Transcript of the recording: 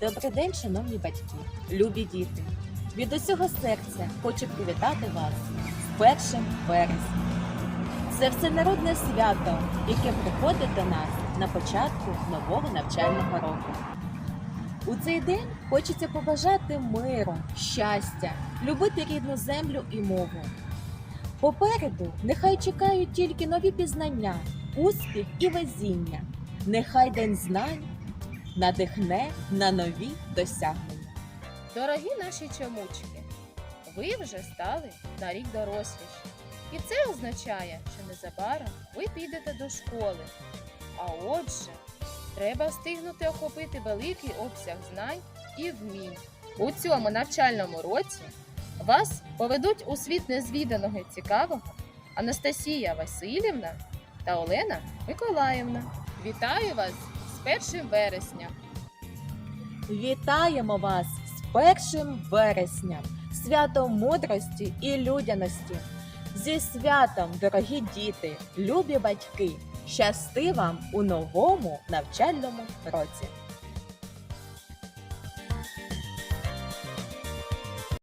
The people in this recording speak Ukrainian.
Добрий день, шановні батьки, любі діти. Від усього серця хочу привітати вас з першим вереснем. Це всенародне свято, яке приходить до нас на початку нового навчального року. У цей день хочеться побажати миру, щастя, любити рідну землю і мову. Попереду нехай чекають тільки нові пізнання, успіх і везіння. Нехай день знань надихне на нові досягнення. Дорогі наші чомучки, ви вже стали на рік доросліші. І це означає, що незабаром ви підете до школи. А отже, треба встигнути охопити великий обсяг знань і вмінь. У цьому навчальному році вас поведуть у світ незвіданого і цікавого Анастасія Васильівна та Олена Миколаївна. Вітаю вас з вересня! Вітаємо вас з першим вересням, святом мудрості і людяності. Зі святом, дорогі діти, любі батьки! Щасти вам у новому навчальному році!